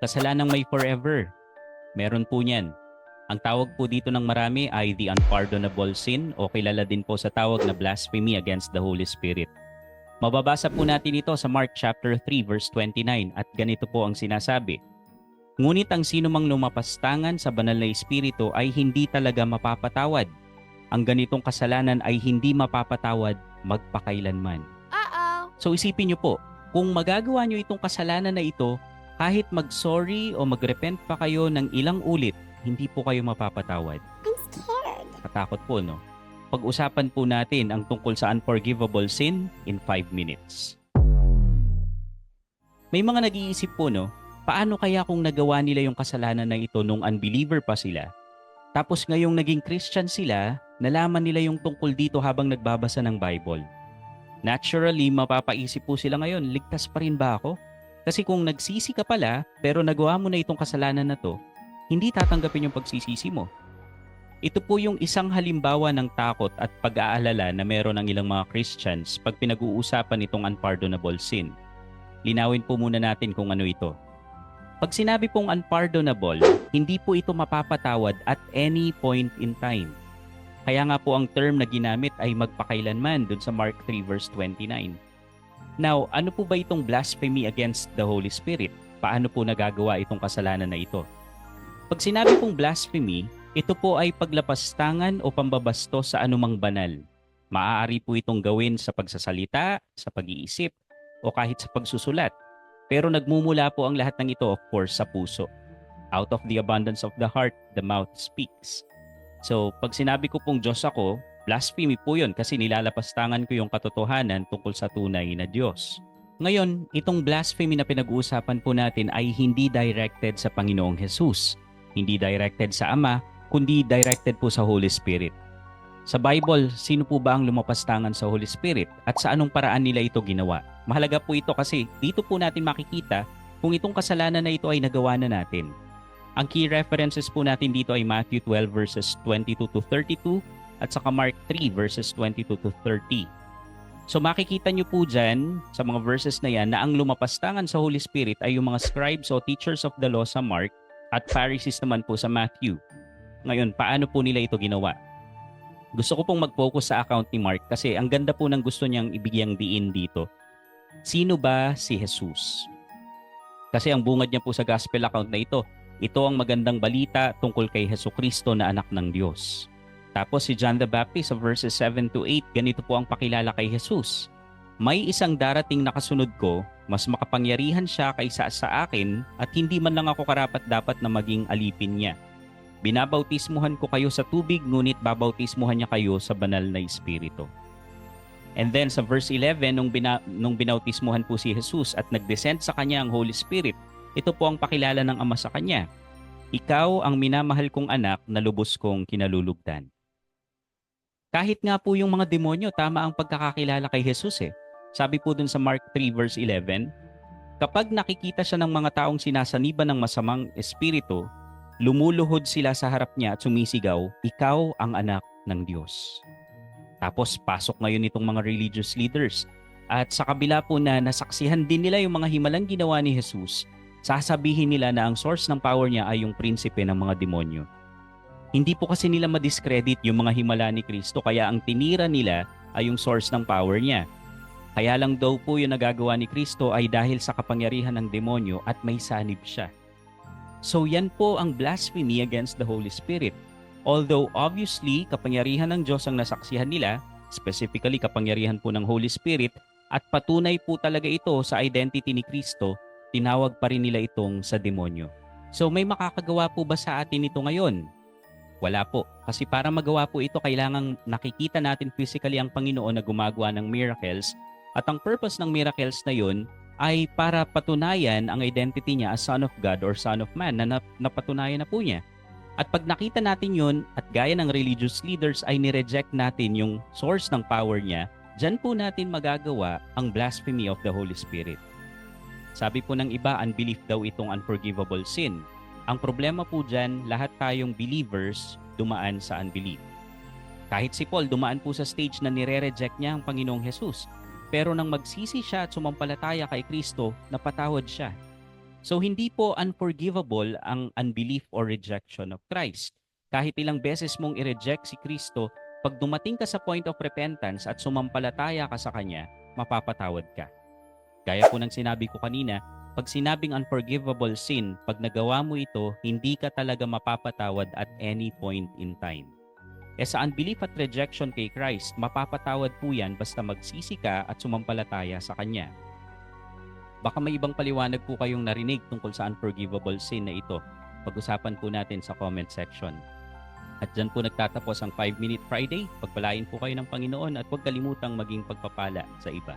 Kasalanang may forever. Meron po niyan. Ang tawag po dito ng marami ay the unpardonable sin o kilala din po sa tawag na blasphemy against the Holy Spirit. Mababasa po natin ito sa Mark chapter 3 verse 29 at ganito po ang sinasabi. Ngunit ang sino mang lumapastangan sa banal na espiritu ay hindi talaga mapapatawad. Ang ganitong kasalanan ay hindi mapapatawad magpakailanman. Uh-oh. So isipin nyo po, kung magagawa nyo itong kasalanan na ito, kahit mag-sorry o mag-repent pa kayo ng ilang ulit, hindi po kayo mapapatawad. I'm scared. Katakot po, no? Pag-usapan po natin ang tungkol sa unforgivable sin in 5 minutes. May mga nag-iisip po, no? Paano kaya kung nagawa nila yung kasalanan na ito nung unbeliever pa sila? Tapos ngayong naging Christian sila, nalaman nila yung tungkol dito habang nagbabasa ng Bible. Naturally, mapapaisip po sila ngayon, ligtas pa rin ba ako? Kasi kung nagsisi ka pala, pero nagawa mo na itong kasalanan na to, hindi tatanggapin yung pagsisisi mo. Ito po yung isang halimbawa ng takot at pag-aalala na meron ng ilang mga Christians pag pinag-uusapan itong unpardonable sin. Linawin po muna natin kung ano ito. Pag sinabi pong unpardonable, hindi po ito mapapatawad at any point in time. Kaya nga po ang term na ginamit ay magpakailanman dun sa Mark 3 verse 29. Now, ano po ba itong blasphemy against the Holy Spirit? Paano po nagagawa itong kasalanan na ito? Pag sinabi pong blasphemy, ito po ay paglapastangan o pambabasto sa anumang banal. Maaari po itong gawin sa pagsasalita, sa pag-iisip, o kahit sa pagsusulat. Pero nagmumula po ang lahat ng ito, of course, sa puso. Out of the abundance of the heart, the mouth speaks. So, pag sinabi ko pong Diyos ako, blasphemy po yun kasi nilalapastangan ko yung katotohanan tungkol sa tunay na Diyos. Ngayon, itong blasphemy na pinag-uusapan po natin ay hindi directed sa Panginoong Jesus. Hindi directed sa Ama, kundi directed po sa Holy Spirit. Sa Bible, sino po ba ang lumapastangan sa Holy Spirit at sa anong paraan nila ito ginawa? Mahalaga po ito kasi dito po natin makikita kung itong kasalanan na ito ay nagawa na natin. Ang key references po natin dito ay Matthew 12 verses 22 to 32 at saka Mark 3 verses 22 to 30. So makikita nyo po dyan sa mga verses na yan na ang lumapastangan sa Holy Spirit ay yung mga scribes o teachers of the law sa Mark at Pharisees naman po sa Matthew. Ngayon, paano po nila ito ginawa? Gusto ko pong mag-focus sa account ni Mark kasi ang ganda po ng gusto niyang ibigyang diin dito. Sino ba si Jesus? Kasi ang bungad niya po sa gospel account na ito, ito ang magandang balita tungkol kay Heso Kristo na anak ng Diyos. Tapos si John the Baptist sa verses 7 to 8, ganito po ang pakilala kay Jesus. May isang darating na kasunod ko, mas makapangyarihan siya kaysa sa akin at hindi man lang ako karapat dapat na maging alipin niya. Binabautismuhan ko kayo sa tubig ngunit babautismuhan niya kayo sa banal na espiritu. And then sa verse 11, nung, bina, nung binautismuhan po si Jesus at nag-descend sa kanya ang Holy Spirit, ito po ang pakilala ng Ama sa kanya. Ikaw ang minamahal kong anak na lubos kong kinalulugdan. Kahit nga po yung mga demonyo, tama ang pagkakakilala kay Jesus eh. Sabi po dun sa Mark 3 verse 11, Kapag nakikita siya ng mga taong sinasaniba ng masamang espiritu, lumuluhod sila sa harap niya at sumisigaw, Ikaw ang anak ng Diyos. Tapos pasok ngayon itong mga religious leaders. At sa kabila po na nasaksihan din nila yung mga himalang ginawa ni Jesus, sasabihin nila na ang source ng power niya ay yung prinsipe ng mga demonyo. Hindi po kasi nila madiscredit yung mga himala ni Kristo kaya ang tinira nila ay yung source ng power niya. Kaya lang daw po yung nagagawa ni Kristo ay dahil sa kapangyarihan ng demonyo at may sanib siya. So yan po ang blasphemy against the Holy Spirit. Although obviously kapangyarihan ng Diyos ang nasaksihan nila, specifically kapangyarihan po ng Holy Spirit, at patunay po talaga ito sa identity ni Kristo, tinawag pa rin nila itong sa demonyo. So may makakagawa po ba sa atin ito ngayon? Wala po. Kasi para magawa po ito, kailangang nakikita natin physically ang Panginoon na gumagawa ng miracles. At ang purpose ng miracles na yun ay para patunayan ang identity niya as Son of God or Son of Man na nap- napatunayan na po niya. At pag nakita natin yun, at gaya ng religious leaders ay nireject natin yung source ng power niya, dyan po natin magagawa ang blasphemy of the Holy Spirit. Sabi po ng iba, unbelief daw itong unforgivable sin. Ang problema po dyan, lahat tayong believers dumaan sa unbelief. Kahit si Paul, dumaan po sa stage na nire-reject niya ang Panginoong Jesus. Pero nang magsisi siya at sumampalataya kay Kristo, napatawad siya. So hindi po unforgivable ang unbelief or rejection of Christ. Kahit ilang beses mong i-reject si Kristo, pag dumating ka sa point of repentance at sumampalataya ka sa Kanya, mapapatawad ka. Gaya po ng sinabi ko kanina, pag sinabing unforgivable sin, pag nagawa mo ito, hindi ka talaga mapapatawad at any point in time. E sa unbelief at rejection kay Christ, mapapatawad po yan basta magsisi ka at sumampalataya sa Kanya. Baka may ibang paliwanag po kayong narinig tungkol sa unforgivable sin na ito. Pag-usapan po natin sa comment section. At dyan po nagtatapos ang 5 Minute Friday. Pagpalain po kayo ng Panginoon at huwag kalimutang maging pagpapala sa iba.